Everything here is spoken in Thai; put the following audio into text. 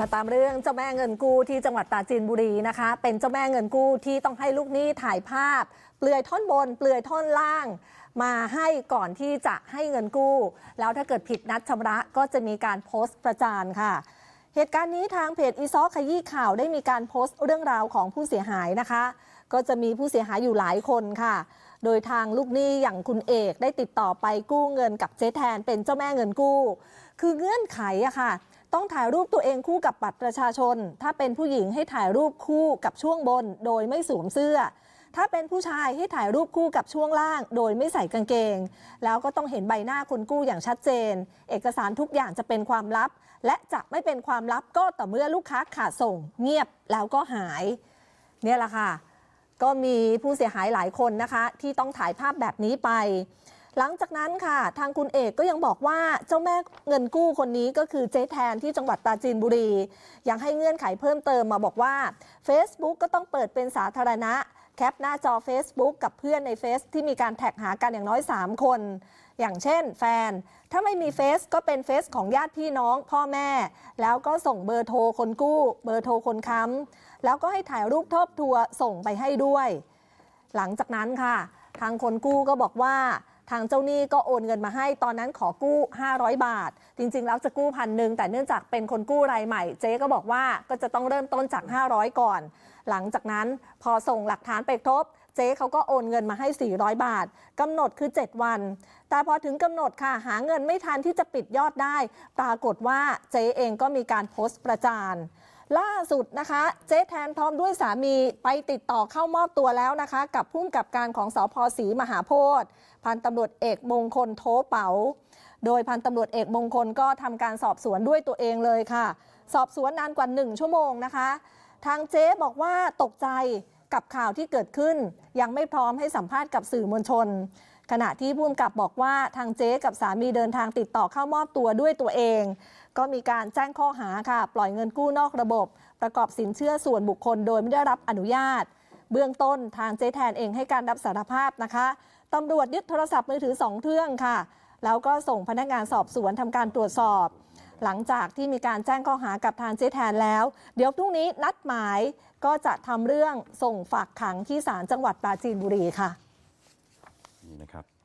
มาตามเรื่องเจ้าแม่เงินกู้ที่จังหวัดปราจีนบุรีนะคะ เป็นเจ้าแม่เงินกู้ที่ต้องให้ลูกหนี้ถ่ายภาพ เปลือยท่อนบน เปลือยท่อนล่าง มาให้ก่อนที่จะให้เงินกู้ แล้วถ้าเกิดผิดนัดชำระก็จะมีการโพสต์ประจานค่ะ เหตุการณ์นี้ทางเพจอีซอขยี้ข่าวได้มีการโพสต์เรื่องราวของผู้เสียหายนะคะ ก็จะมีผู้เสียหายอยู่หลายคนค่ะ โดยทางลูกหนี้อย่างคุณเอกได้ติดต่อไปกู้เงินกับเจ๊แทนเป็นเจ้าแม่เงินกู้ คือเงื่อนไขอะค่ะ ต้องถ่ายรูปตัวเองคู่กับบัตรประชาชน ถ้าเป็นผู้หญิงให้ถ่ายรูปคู่กับช่วงบน โดยไม่สวมเสื้อ ถ้าเป็นผู้ชายให้ถ่ายรูปคู่กับช่วงล่าง โดยไม่ใส่กางเกง แล้วก็ต้องเห็นใบหน้าคนกู้อย่างชัดเจน เอกสารทุกอย่างจะเป็นความลับ และจะไม่เป็นความลับก็ต่อเมื่อลูกค้าขาดส่ง เงียบแล้วก็หาย เนี่ยแหละค่ะก็มีผู้เสียหายหลายคนนะคะ ที่ต้องถ่ายภาพแบบนี้ไป หลังจากนั้นค่ะ ทางคุณเอกก็ยังบอกว่าเจ้าแม่เงินกู้คนนี้ก็คือเจ๊แทนที่จังหวัดปราจีนบุรี ยังให้เงื่อนไขเพิ่มเติมมาบอกว่า Facebook ก็ต้องเปิดเป็นสาธารณะ แคปหน้าจอ Facebook กับเพื่อนในเฟซที่มีการแท็กหากันอย่างน้อย 3 คน อย่างเช่น แฟน ถ้าไม่มีเฟซก็เป็นเฟซของญาติพี่น้องพ่อแม่ แล้วก็ส่งเบอร์โทรคนกู้ เบอร์โทรคนค้ำแล้วก็ให้ถ่ายรูปทบทัวร์ส่งไปให้ด้วย หลังจากนั้นค่ะ ทางคนกู้ก็บอกว่า ทางเจ้าหนี้ก็โอนเงินมาให้ตอนนั้นขอกู้ 500 บาท จริง ๆ แล้วจะกู้พันหนึ่งแต่เนื่องจากเป็นคนกู้รายใหม่ เจ๊ก็บอกว่าก็จะต้องเริ่มต้นจาก 500 ก่อน หลังจากนั้นพอส่งหลักฐานไปครบเจ๊เขาก็โอนเงินมาให้ 400 บาทกำหนดคือ 7 วัน แต่พอถึงกำหนดค่ะ หาเงินไม่ทันที่จะปิดยอดได้ ปรากฏว่าเจ๊เองก็มีการโพสต์ประจาน ล่าสุดนะคะ เจ๊แทนพร้อมด้วยสามีไปติดต่อเข้ามอบตัวแล้วนะคะ กับผู้กำกับการของสพศรีมหาโพธิ์พันตำรวจเอกมงคลโทเป๋า โดยพันตำรวจเอกมงคลก็ทำการสอบสวนด้วยตัวเองเลยค่ะ สอบสวนนานกว่า 1 ชั่วโมงนะคะ ทางเจ๊บอกว่าตกใจกับข่าวที่เกิดขึ้น ยังไม่พร้อมให้สัมภาษณ์กับสื่อมวลชน ขณะที่ผู้กำกับบอกว่าทางเจ๊กับสามีเดินทางติดต่อเข้ามอบตัวด้วยตัวเอง ก็มีการแจ้งข้อหาค่ะ ปล่อยเงินกู้นอกระบบ ประกอบสินเชื่อส่วนบุคคลโดยไม่ได้รับอนุญาต เบื้องต้นทางเจ๊แทนเองให้การรับสารภาพนะคะตำรวจยึดโทรศัพท์มือถือสองเครื่องค่ะ แล้วก็ส่งพนักงานสอบสวนทำการตรวจสอบ หลังจากที่มีการแจ้งข้อหากับทางเจ๊แทนแล้ว เดี๋ยวพรุ่งนี้นัดหมายก็จะทำเรื่องส่งฝากขังที่ศาลจังหวัดปราจีนบุรีค่ะ นี่นะครับ